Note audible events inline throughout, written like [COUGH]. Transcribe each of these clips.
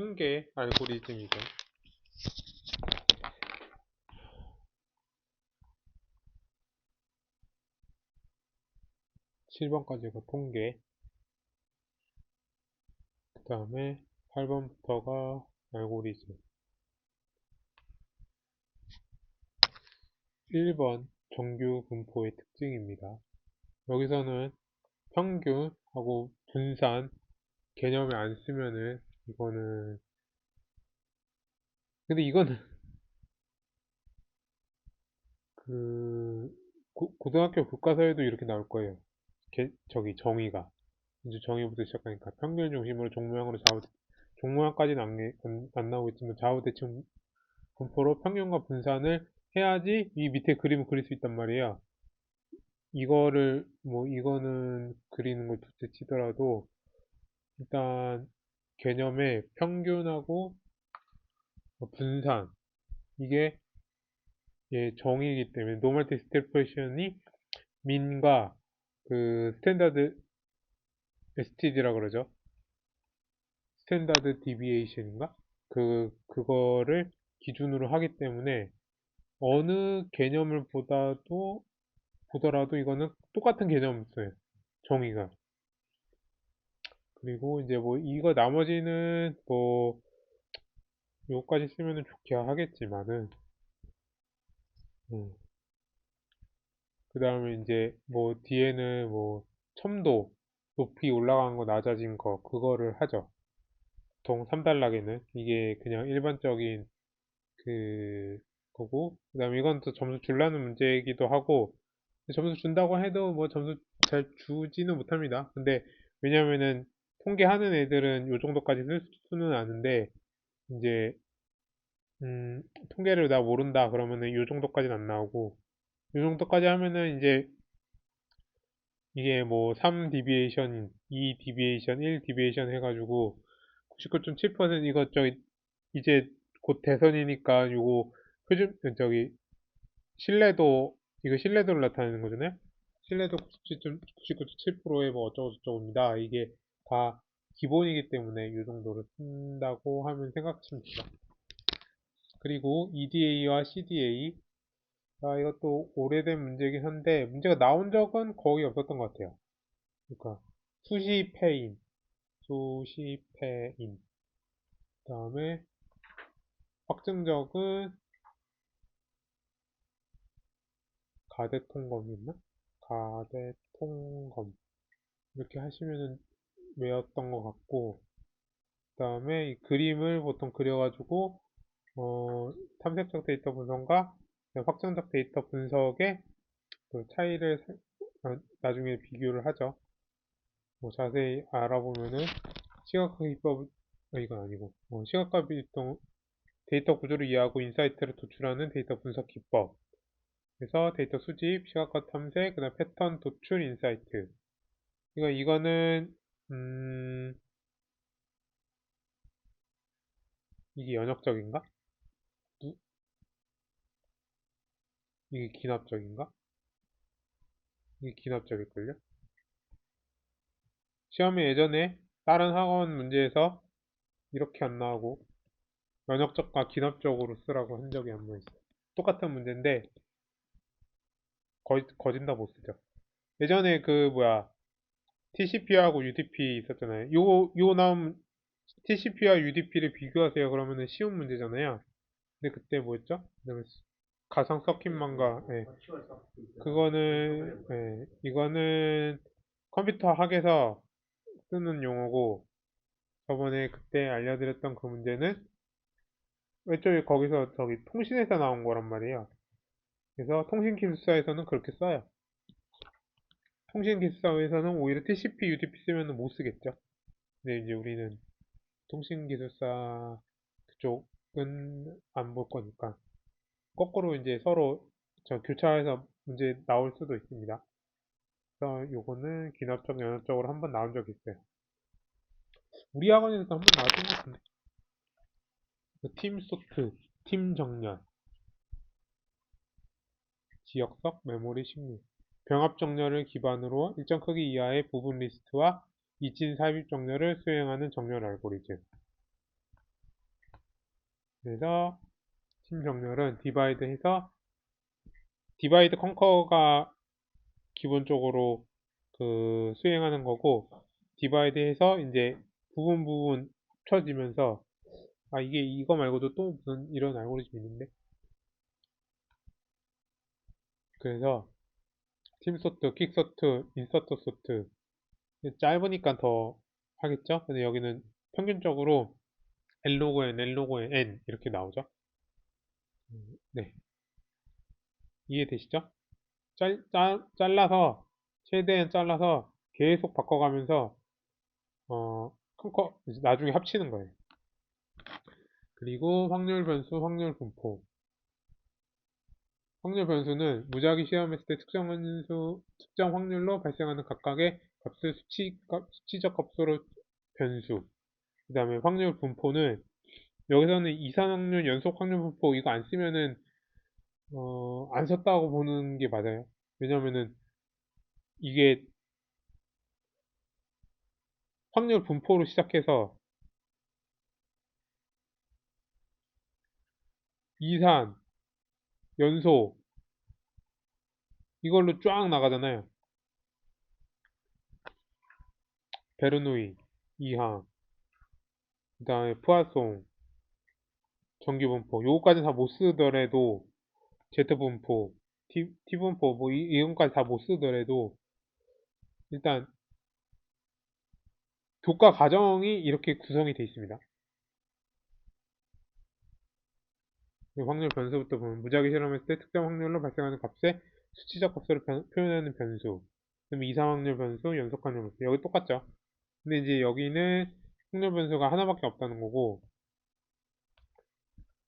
통계 알고리즘이죠. 7번까지가 통계 그 다음에 8번부터가 알고리즘 1번 정규 분포의 특징입니다. 여기서는 평균하고 분산 개념을 안 쓰면은 이거는 근데 이거는 [LAUGHS] 그 고, 고등학교 교과서에도 이렇게 나올 거예요. 개, 저기 정의가 이제 정의부터 시작하니까 평균 중심으로 종모양으로 좌우 종모양까지는 안, 안, 안 나오겠지만 좌우 대칭 분포로 평균과 분산을 해야지 이 밑에 그림을 그릴 수 있단 말이에요. 이거를 뭐 이거는 그리는 걸 둘째 치더라도 일단 개념의 평균하고 분산 이게 예, 정의이기 때문에 노멀 디스트리뷰션이 민과 그 스탠다드 STD라 그러죠. 스탠다드 디비에이션인가? 그 그거를 기준으로 하기 때문에 어느 개념을 보다도 보더라도 이거는 똑같은 개념이었어요. 정의가. 그리고 이제 뭐 이거 나머지는 뭐 요까지 쓰면은 좋게 하겠지만은 음. 그 다음에 이제 뭐 뒤에는 뭐 첨도 높이 올라간 거 낮아진 거 그거를 하죠. 보통 3단락에는 이게 그냥 일반적인 그 거고 그 다음에 이건 또 점수 줄라는 문제이기도 하고 점수 준다고 해도 뭐 점수 잘 주지는 못합니다. 근데 왜냐면은 통계하는 애들은 요 정도까지 쓸 수는 아는데 이제 음, 통계를 나 모른다 그러면은 요 정도까지는 안 나오고 요 정도까지 하면은 이제 이게 뭐 3 디비에이션, 2 디비에이션, 1 디비에이션 해가지고 99.7% 이것 저기 이제 곧 대선이니까 요거 표준 저기 신뢰도 이거 신뢰도를 나타내는 거잖아요. 신뢰도 99.7%의 뭐 어쩌고 저쩌고입니다. 이게 다 기본이기 때문에 이 정도를 쓴다고 하면 생각하시면 됩니다. 그리고 EDA와 CDA 아, 이것도 오래된 문제긴 한데 문제가 나온 적은 거의 없었던 것 같아요. 그러니까 수시패인, 수시패인. 그 다음에 확증적은 가대통검이었나? 가대통검 이렇게 하시면은 외웠던 것 같고 그 다음에 이 그림을 보통 그려가지고 어, 탐색적 데이터 분석과 확정적 데이터 분석의 그 차이를 어, 나중에 비교를 하죠. 뭐 자세히 알아보면은 시각화 기법 어, 이건 아니고 어, 시각화 비동 데이터 구조를 이해하고 인사이트를 도출하는 데이터 분석 기법 그래서 데이터 수집, 시각화 탐색, 그 다음 패턴 도출 인사이트 이거 이거는 음 이게 연역적인가? 이게 기납적인가? 이게 기납적일걸요? 시험에 예전에 다른 학원 문제에서 이렇게 안 나오고 면역적과 기납적으로 쓰라고 한 적이 한 번 있어요. 똑같은 문제인데 거, 거진 다 못 쓰죠. 예전에 그 뭐야 TCP하고 UDP 있었잖아요. 요, 요 나온 TCP와 UDP를 비교하세요. 그러면은 쉬운 문제잖아요. 근데 그때 뭐였죠? 가상 서킷만과 예. 그거는 예. 이거는 컴퓨터 학에서 쓰는 용어고 저번에 그때 알려드렸던 그 문제는 왼쪽에 거기서 저기 통신에서 나온 거란 말이에요. 그래서 통신 기술사에서는 그렇게 써요. 통신 기술사에서는 오히려 TCP, UDP 쓰면 못 쓰겠죠. 근데 이제 우리는 통신 기술사 그쪽은 안 볼 거니까 거꾸로 이제 서로 저 교차해서 문제 나올 수도 있습니다. 그래서 요거는 기납적, 연합적으로 한번 나온 적이 있어요. 우리 학원에서도 한번 나왔던 것 같은데. 그팀 소트, 팀 정렬, 지역석, 메모리 식물, 병합 정렬을 기반으로 일정 크기 이하의 부분 리스트와 이진 삽입 정렬을 수행하는 정렬 알고리즘. 그래서 팀 정렬은 디바이드 해서 디바이드 컨커가 기본적으로 그 수행하는 거고 디바이드 해서 이제 부분 부분 합쳐지면서 아 이게 이거 말고도 또 무슨 이런 알고리즘이 있는데 그래서 팀 소트, 킥 소트, 인서트 소트 짧으니까 더 하겠죠? 근데 여기는 평균적으로 L 로그 N, L 로그 N 이렇게 나오죠? 음, 네. 이해되시죠? 짤, 짤, 잘라서 최대한 잘라서 계속 바꿔가면서 어, 큰커 나중에 합치는 거예요. 그리고 확률 변수, 확률 분포. 확률 변수는 무작위 시험했을 때 특정 변수, 특정 확률로 발생하는 각각의 값을 수치, 수치적 값으로 변수. 그 다음에 확률 분포는 여기서는 이산 확률, 연속 확률 분포 이거 안 쓰면은 어, 안 썼다고 보는 게 맞아요. 왜냐면은 이게 확률 분포로 시작해서 이산, 연소 이걸로 쫙 나가잖아요. 베르누이, 이항, 그 다음에 푸아송, 정규분포 요거까지 다 못 쓰더라도 Z분포, T분포 뭐 이, 이건까지 다 못 쓰더라도 일단 교과 과정이 이렇게 구성이 되어 있습니다. 확률 변수부터 보면 무작위 실험했을 때 특정 확률로 발생하는 값의 수치적 값으로 변, 표현하는 변수 그다음에 이상 확률 변수, 연속 확률 변수 여기 똑같죠. 근데 이제 여기는 확률 변수가 하나밖에 없다는 거고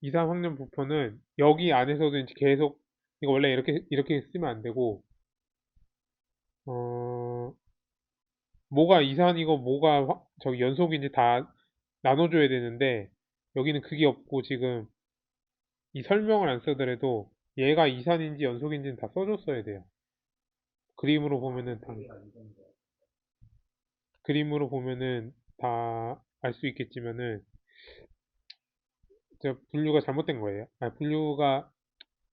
이상 확률 부포는 여기 안에서도 이제 계속 이거 원래 이렇게 이렇게 쓰면 안 되고 어 뭐가 이산이고 뭐가 화- 저기 연속인지 다 나눠줘야 되는데 여기는 그게 없고 지금 이 설명을 안 쓰더라도 얘가 이산인지 연속인지는 다 써줬어야 돼요. 그림으로 보면은 다 그림으로 보면은 다 알 수 있겠지만은 저 분류가 잘못된 거예요. 아 분류가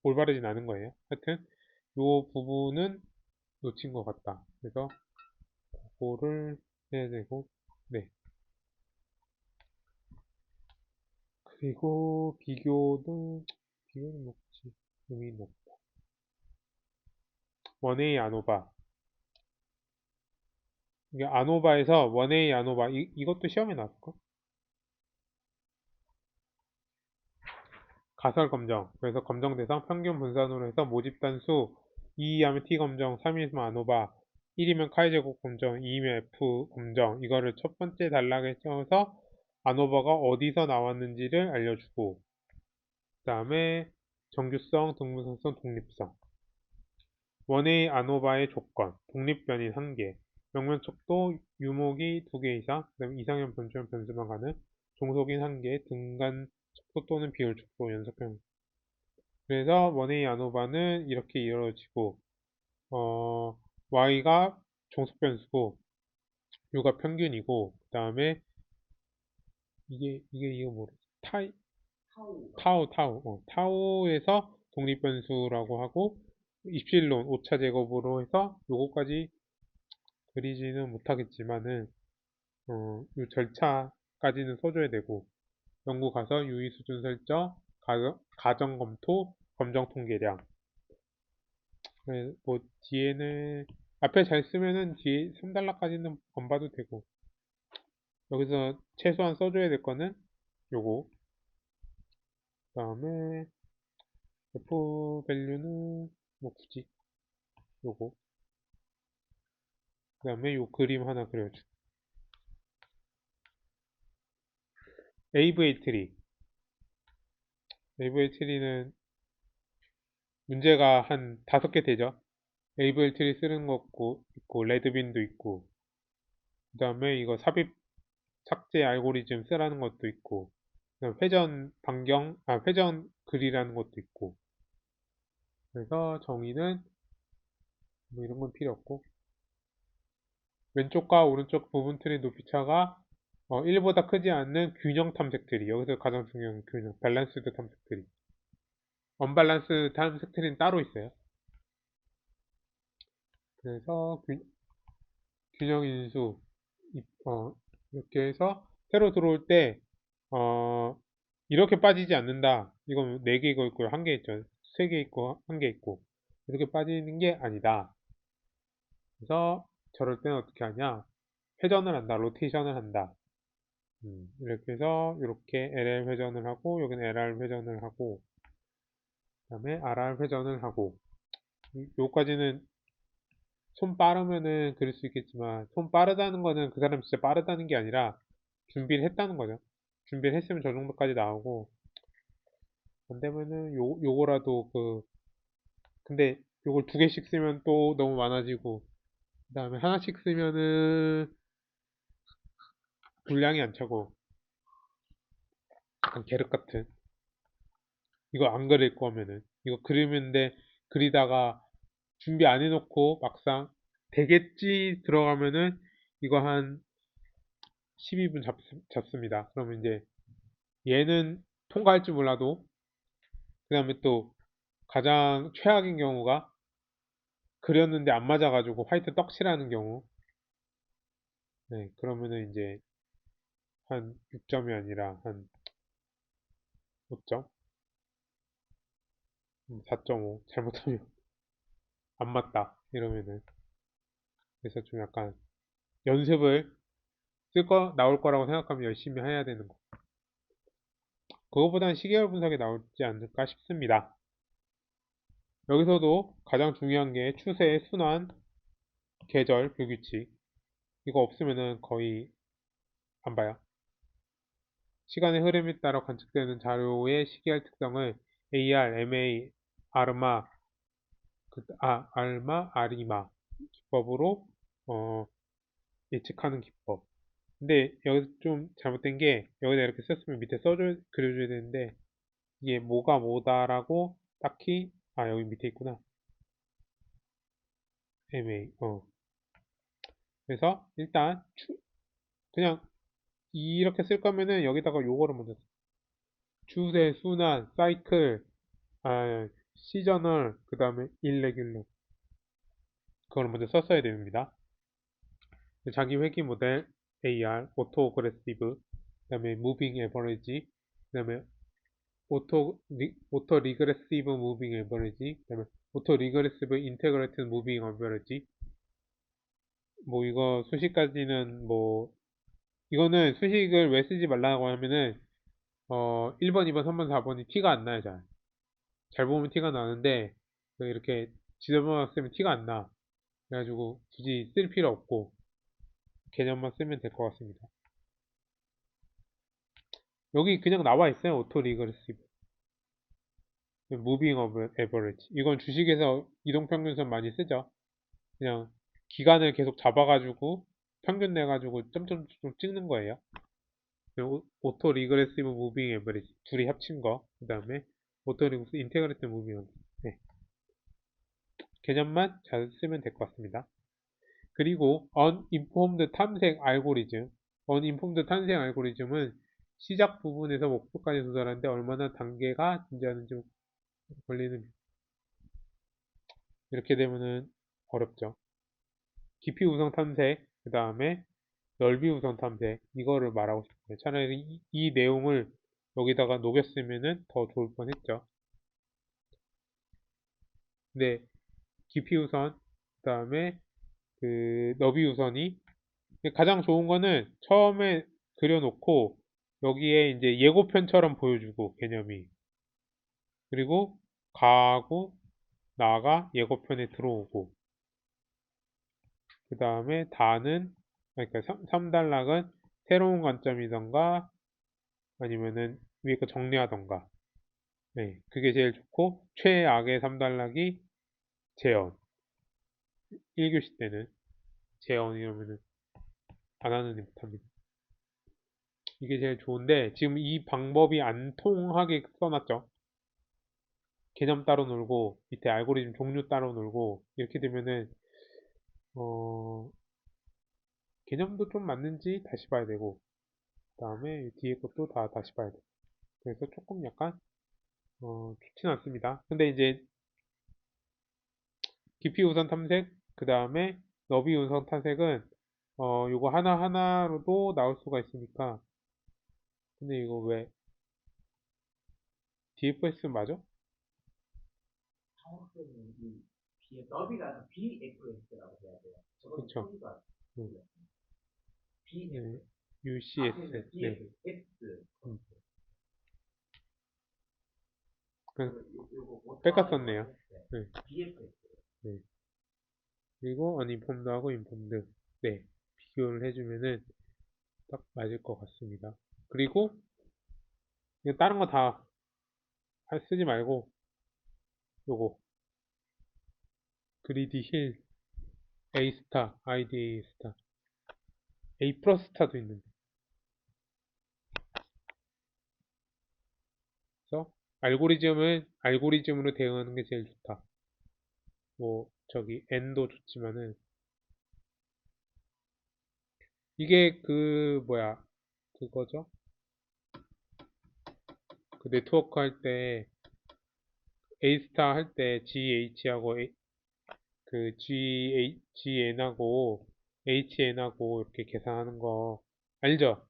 올바르진 않은 거예요. 하여튼 요 부분은 놓친 것 같다. 그래서 그거를 해야 되고 네. 그리고 비교도 비교는 먹지 의미는 없다. 원웨이 아노바 이게 아노바에서 원웨이 아노바 이, 이것도 시험에 나왔을까? 가설 검정 그래서 검정 대상 평균 분산으로 해서 모집 단수 2하면 T 검정 3이면 아노바 1이면 카이 제곱 검정 2이면 F 검정 이거를 첫 번째 단락에 써서 아노바가 어디서 나왔는지를 알려주고 그 다음에 정규성, 등분성성, 독립성. 원웨이 아노바의 조건 독립변인 1개 명면 척도 유목이 2개 이상 그 다음에 이상형 변주형 변수만 가는 종속인 1개 등간 척도 또는 비율 척도 연속형. 그래서 원웨이 아노바는 이렇게 이루어지고 어, y가 종속 변수고 u가 평균이고 그 다음에 이게 이게 이거 뭐래 타이 타우 타우 어, 타우에서 독립 변수라고 하고 입실론 오차 제곱으로 해서 요거까지 그리지는 못하겠지만은 어, 요 절차까지는 써줘야 되고 연구 가서 유의 수준 설정 가정 검토 검정 통계량. 네, 뭐 뒤에는 앞에 잘 쓰면은 뒤에 3달러까지는 안 봐도 되고 여기서 최소한 써줘야 될 거는 요거. 그 다음에 F 밸류는 뭐 굳이 요거. 그 다음에 요 그림 하나 그려줘. AVA 트리 AVA 트리는 문제가 한 다섯 개 되죠? AVA 트리 쓰는 거 있고, 있고 레드빈도 있고. 그 다음에 이거 삽입 삭제 알고리즘 쓰라는 것도 있고 회전 반경 아 회전 글이라는 것도 있고 그래서 정의는 뭐 이런 건 필요 없고 왼쪽과 오른쪽 부분 틀의 높이 차가 어, 1보다 크지 않는 균형 탐색 트리. 여기서 가장 중요한 균형, 밸런스드 탐색 트리. 언밸런스 탐색 트리는 따로 있어요. 그래서 균, 균형 인수, 이- 어, 이렇게 해서 새로 들어올 때, 어, 이렇게 빠지지 않는다. 이건 4개 이거 있고 1개 있죠. 3개 있고 1개 있고. 이렇게 빠지는 게 아니다. 그래서 저럴 때는 어떻게 하냐? 회전을 한다. 로테이션을 한다. 음, 이렇게 해서 이렇게 LL 회전을 하고 여기는 LR 회전을 하고 그 다음에 RR 회전을 하고 이- 요까지는 손 빠르면은 그럴 수 있겠지만 손 빠르다는 거는 그 사람 진짜 빠르다는 게 아니라 준비를 했다는 거죠. 준비를 했으면 저 정도까지 나오고. 안 되면은 요, 요거라도 그 근데 요걸 두 개씩 쓰면 또 너무 많아지고 그 다음에 하나씩 쓰면은 분량이 안 차고 약간 계륵 같은. 이거 안 그릴 거면은. 이거 그리는데 그리다가 준비 안 해놓고 막상 되겠지 들어가면은 이거 한 12분 잡, 잡습니다. 그러면 이제 얘는 통과할 줄 몰라도 그 다음에 또 가장 최악인 경우가 그렸는데 안 맞아가지고 화이트 떡칠하는 경우. 네 그러면은 이제 한 6점이 아니라 한 5점? 4.5 잘못하면 안 맞다. 이러면은. 그래서 좀 약간 연습을 쓸 거 나올 거라고 생각하면 열심히 해야 되는 거. 그거보다는 시계열 분석이 나오지 않을까 싶습니다. 여기서도 가장 중요한 게 추세, 순환, 계절, 불규칙. 이거 없으면은 거의 안 봐요. 시간의 흐름에 따라 관측되는 자료의 시계열 특성을 AR, MA, 아르마, 그, 아, 알마, 아리마 기법으로 어, 예측하는 기법. 근데 여기서 좀 잘못된 게 여기다 이렇게 썼으면 밑에 써줘 그려줘야 되는데 이게 뭐가 뭐다라고 딱히 아 여기 밑에 있구나. MA 어. 그래서 일단 추, 그냥 이렇게 쓸 거면은 여기다가 요거를 먼저 써. 추세, 순환, 사이클, 아, 시저널, 그 다음에 일레귤러 그걸 먼저 썼어야 됩니다. 자기 회귀 모델 AR, 오토 그레시브, 그 다음에 무빙 에버리지, 그 다음에 오토, 리, 오토 리그레시브 무빙 에버리지, 그 다음에 오토 리그레시브 인테그레이트 무빙 에버리지 뭐 이거 수식 까지는 뭐 이거는 수식을 왜 쓰지 말라고 하면은 어 1번, 2번, 3번, 4번이 티가 안 나요 잘. 잘 보면 티가 나는데 그 이렇게 지저분하게 쓰면 티가 안 나. 그래가지고 굳이 쓸 필요 없고 개념만 쓰면 될 것 같습니다. 여기 그냥 나와 있어요. 오토 리그레시브. 무빙 오브 에버리지. 이건 주식에서 이동평균선 많이 쓰죠. 그냥 기간을 계속 잡아가지고 평균 내가지고 점점점 찍는 거예요. 오토 리그레시브 무빙 에버리지. 둘이 합친 거. 그 다음에 오토 리그레시브 인테그레이트 에버리지. 네. 개념만 잘 쓰면 될 것 같습니다. 그리고 uninformed 탐색 알고리즘. uninformed 탐색 알고리즘은 시작 부분에서 목표까지 도달하는데 얼마나 단계가 존재하는지 걸리는 이렇게 되면은 어렵죠. 깊이 우선 탐색, 그 다음에 넓이 우선 탐색 이거를 말하고 싶어요. 차라리 이, 이 내용을 여기다가 녹였으면은 더 좋을 뻔했죠. 근데 깊이 우선, 그 다음에 그 너비 우선이 가장 좋은 거는 처음에 그려놓고 여기에 이제 예고편처럼 보여주고 개념이. 그리고 가고 나가 예고편에 들어오고. 그 다음에 다는 그러니까 3, 단락은 새로운 관점이던가 아니면은 위에 거 정리하던가. 네, 그게 제일 좋고 최악의 3단락이 재현 1교시 때는 재현 이러면은 안 하는 애 못합니다. 이게 제일 좋은데 지금 이 방법이 안 통하게 써놨죠? 개념 따로 놀고 밑에 알고리즘 종류 따로 놀고 이렇게 되면은 어 개념도 좀 맞는지 다시 봐야 되고 다음에 뒤에 것도 다 다시 봐야 돼. 그래서 조금 약간 어, 좋진 않습니다. 근데 이제 깊이 우선 탐색, 그 다음에 너비 우선 탐색은 어, 요거 하나하나로도 나올 수가 있으니까 근데 이거 왜 DFS 맞아? 정확히는 이 B, 너비가 BFS라고 해야 돼요. 그쵸. 음. BF. 네, UCS. 네. BFS. 음. 그- 뺏겼었네요. 네. 네. BFS. 그리고 언인폼드하고 인폼드. 네. 비교를 해주면은 딱 맞을 것 같습니다. 그리고 이거 다른 거 다 쓰지 말고 요거 그리디 힐 A 스타 아이디 A 스타 A 플러스 스타도 있는데 그래서 알고리즘은 알고리즘으로 대응하는 게 제일 좋다. 뭐 저기 N도 좋지만은 이게 그 뭐야 그거죠? 그 네트워크 할 때 A스타 할 때 GH하고 그 G, GN하고 HN하고 이렇게 계산하는 거 알죠?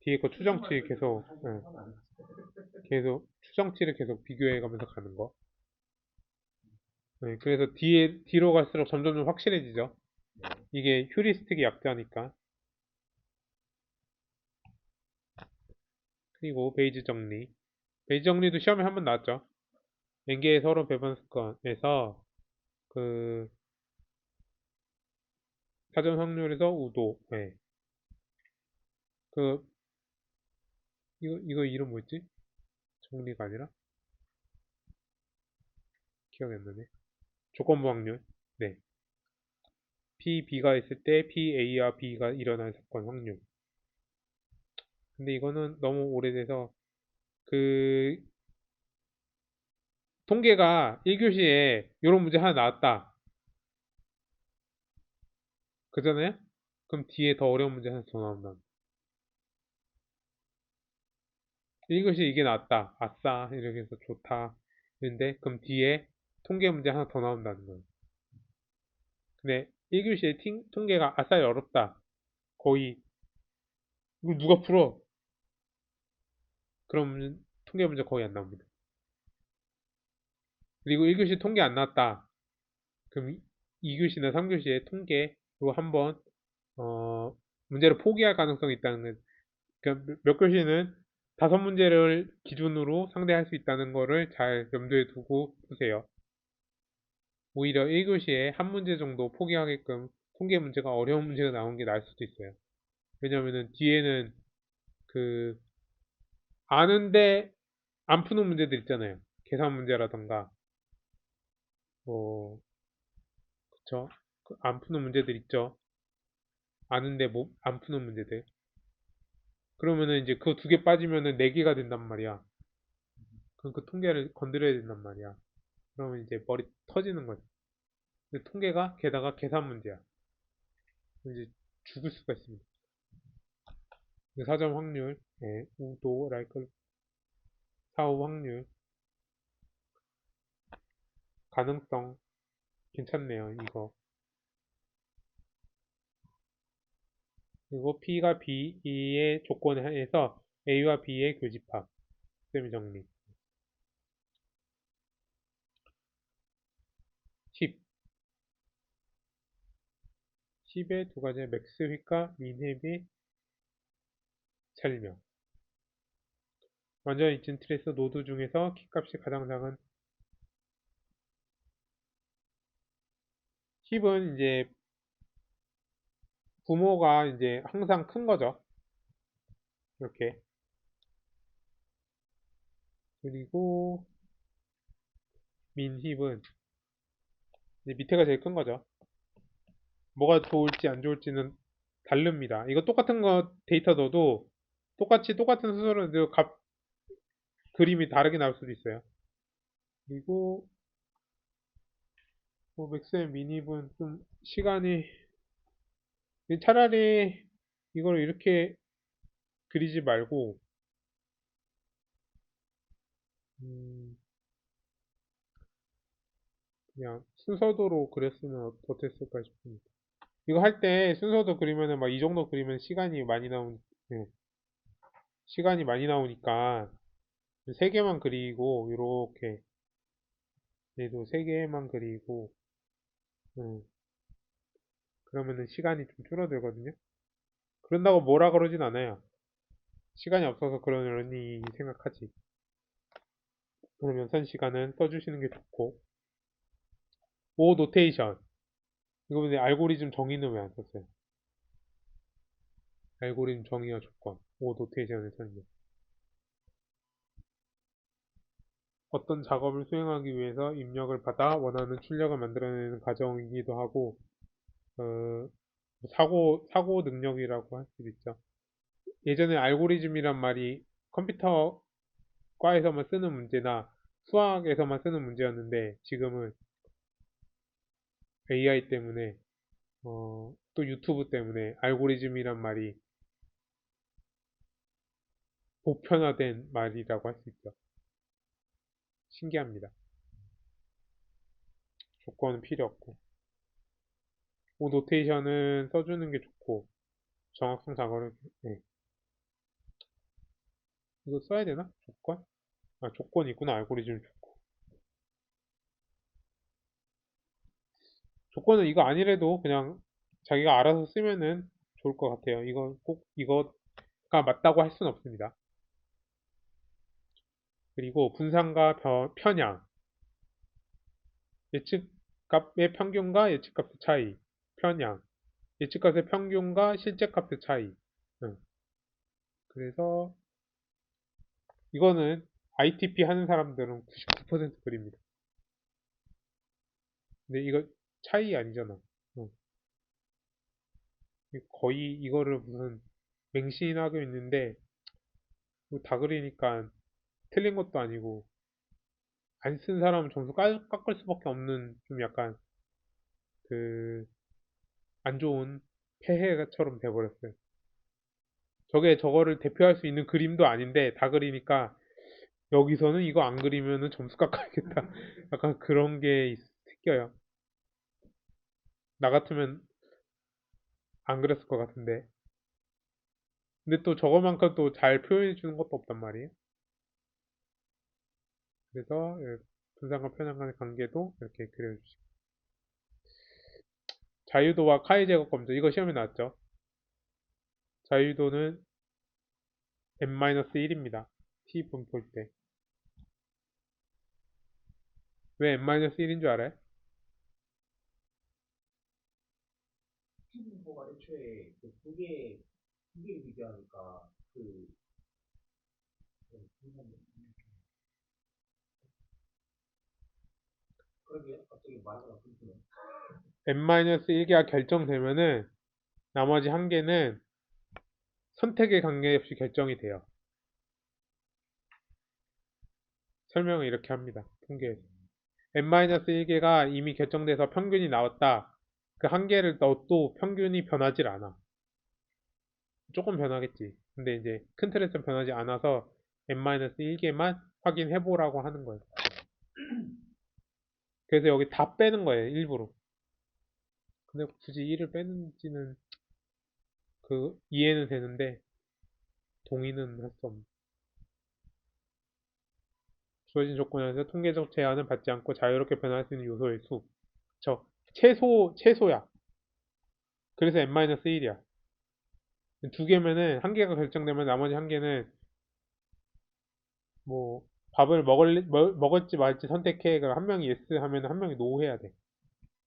뒤에 거 추정치 계속 예, 계속 추정치를 계속 비교해 가면서 가는 거. 네, 그래서 뒤에 뒤로 갈수록 점점 좀 확실해지죠. 이게 휴리스틱이 약자니까. 그리고 베이지 정리. 베이지 정리도 시험에 한 번 나왔죠. 엔게의 서로 배분 습관에서 그 사전 확률에서 우도. 네. 그 이거 이거 이름 뭐였지? 정리가 아니라 기억이 안 나네. 조건부 확률. 네. P, B가 있을 때 P, A와 B가 일어날 사건 확률. 근데 이거는 너무 오래돼서 그 통계가 1교시에 이런 문제 하나 나왔다. 그잖아요? 그럼 뒤에 더 어려운 문제 하나 더 나온다. 1교시에 이게 나왔다. 아싸. 이렇게 해서 좋다. 근데 그럼 뒤에 통계 문제 하나 더 나온다는 거예요. 근데 1교시에 팅, 통계가 아싸리 어렵다. 거의 이걸 누가 풀어? 그럼 통계 문제 거의 안 나옵니다. 그리고 1교시 통계 안 나왔다. 그럼 2교시나 3교시에 통계로 한번 어, 문제를 포기할 가능성이 있다는 그러니까 몇 교시는 다섯 문제를 기준으로 상대할 수 있다는 거를 잘 염두에 두고 푸세요. 오히려 1교시에 한 문제 정도 포기하게끔 통계 문제가 어려운 문제가 나온 게 나을 수도 있어요. 왜냐면은 뒤에는 그 아는데 안 푸는 문제들 있잖아요. 계산 문제라던가 뭐 그쵸? 그안 푸는 문제들 있죠. 아는데 뭐 안 푸는 문제들. 그러면은 이제 그 두 개 빠지면은 네 개가 된단 말이야. 그럼 그 통계를 건드려야 된단 말이야. 그러면 이제 머리 터지는 거죠. 근데 통계가 게다가 계산 문제야. 이제 죽을 수가 있습니다. 그 사점 확률, 예, 우도, 라이크, 사후 확률, 가능성, 괜찮네요, 이거. 그리고 P가 B의 조건에 한해서 A와 B의 교집합, 셈 정리. 10. 10의 두 가지의 맥스 휘과 민회비 설명. 완전 이진 트레스 노드 중에서 키값이 가장 작은 10은 이제 부모가 이제 항상 큰 거죠. 이렇게. 그리고 민힙은 이제 밑에가 제일 큰 거죠. 뭐가 좋을지 안 좋을지는 다릅니다. 이거 똑같은 거 데이터 넣어도 똑같이 똑같은 수술은 값 그림이 다르게 나올 수도 있어요. 그리고 뭐 맥스의 미니분 좀 시간이 차라리 이걸 이렇게 그리지 말고 음, 그냥 순서대로 그렸으면 어땠을까 싶습니다. 이거 할 때 순서도 그리면은 막 이 정도 그리면 시간이 많이 나온 네. 시간이 많이 나오니까 세 개만 그리고 이렇게 얘도 세 개만 그리고 음, 그러면은 시간이 좀 줄어들거든요. 그런다고 뭐라 그러진 않아요. 시간이 없어서 그러니 생각하지. 그러면 선 시간은 써주시는 게 좋고 오 노테이션 이거 근데 알고리즘 정의는 왜 안 썼어요? 알고리즘 정의와 조건 오 노테이션을 썼네. 어떤 작업을 수행하기 위해서 입력을 받아 원하는 출력을 만들어내는 과정이기도 하고 어, 사고 사고 능력이라고 할 수도 있죠. 예전에 알고리즘이란 말이 컴퓨터과에서만 쓰는 문제나 수학에서만 쓰는 문제였는데 지금은 AI 때문에 어, 또 유튜브 때문에 알고리즘이란 말이 보편화된 말이라고 할 수 있죠. 신기합니다. 조건은 필요 없고 오 노테이션은 써주는 게 좋고 정확성 작업을 네. 이거 써야 되나? 조건? 아 조건이 있구나 알고리즘 좋고 조건은 이거 아니래도 그냥 자기가 알아서 쓰면은 좋을 것 같아요. 이거 꼭 이거가 맞다고 할 수는 없습니다. 그리고 분산과 벼- 편향 예측값의 평균과 예측값의 차이 편향 예측값의 평균과 실제값의 차이 응. 그래서 이거는 ITP 하는 사람들은 99% 그립니다. 근데 이거 차이 아니잖아. 응. 거의 이거를 무슨 맹신하고 있는데 이거 다 그리니까 틀린 것도 아니고 안 쓴 사람은 점수 깎, 깎을 수밖에 없는 좀 약간 그 안 좋은 폐해처럼 돼버렸어요. 저게 저거를 대표할 수 있는 그림도 아닌데 다 그리니까 여기서는 이거 안 그리면은 점수 깎아야겠다. [LAUGHS] 약간 그런 게 있- 생겨요. 나 같으면 안 그랬을 것 같은데. 근데 또 저거만큼 또 잘 표현해 주는 것도 없단 말이에요. 그래서 예, 분산과 편향 간의 관계도 이렇게 그려주시고. 자유도와 카이 제곱 검정 이거 시험에 나왔죠. 자유도는 n-1입니다. t 분포일 때. 왜 n-1인 줄 알아요? 튜브가 애초에 그두 개, 두 개를 비교하니까 그, 그, 그러게 갑자기 말하다가 끊기네. N-1개가 결정되면은 나머지 한 개는 선택에 관계없이 결정이 돼요. 설명을 이렇게 합니다. 통계에서. n-1개가 이미 결정돼서 평균이 나왔다. 그 한 개를 넣어도 평균이 변하질 않아. 조금 변하겠지. 근데 이제 큰 틀에서 변하지 않아서 n-1개만 확인해 보라고 하는 거예요. 그래서 여기 다 빼는 거예요. 일부러. 근데 굳이 1을 빼는지는 그 이해는 되는데 동의는 할 수 없는. 주어진 조건에서 통계적 제한을 받지 않고 자유롭게 변할 수 있는 요소의 수. 저 최소 최소야. 그래서 n-1이야. 두 개면은 한 개가 결정되면 나머지 한 개는 뭐 밥을 먹을 먹, 먹을지 말지 선택해. 그럼 한 명이 yes 하면 한 명이 no 해야 돼.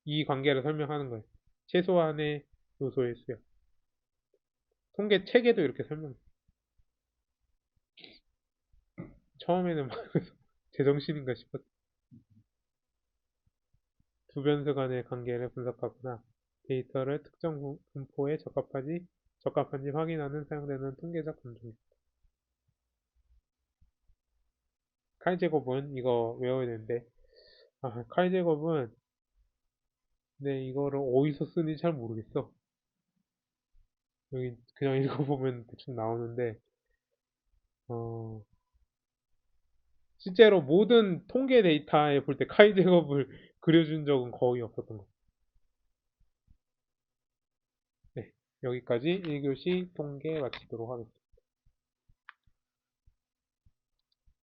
이 관계를 설명하는 거예요. 최소한의 요소의 수야. 통계 책에도 이렇게 설명해. 처음에는 막 [LAUGHS] 제정신인가 싶었. 두 변수 간의 관계를 분석하거나 데이터를 특정 분- 분포에 적합하지 적합한지 확인하는 사용되는 통계적 검증. 칼 제곱은 이거 외워야 되는데 아, 칼 제곱은 네 이거를 어디서 쓰는지 잘 모르겠어. 여기 그냥 [LAUGHS] 읽어보면 대충 나오는데 어, 실제로 모든 통계 데이터에 볼 때 카이 제곱을 [LAUGHS] 그려준 적은 거의 없었던 것 같아요. 네, 여기까지 1교시 통계 마치도록 하겠습니다.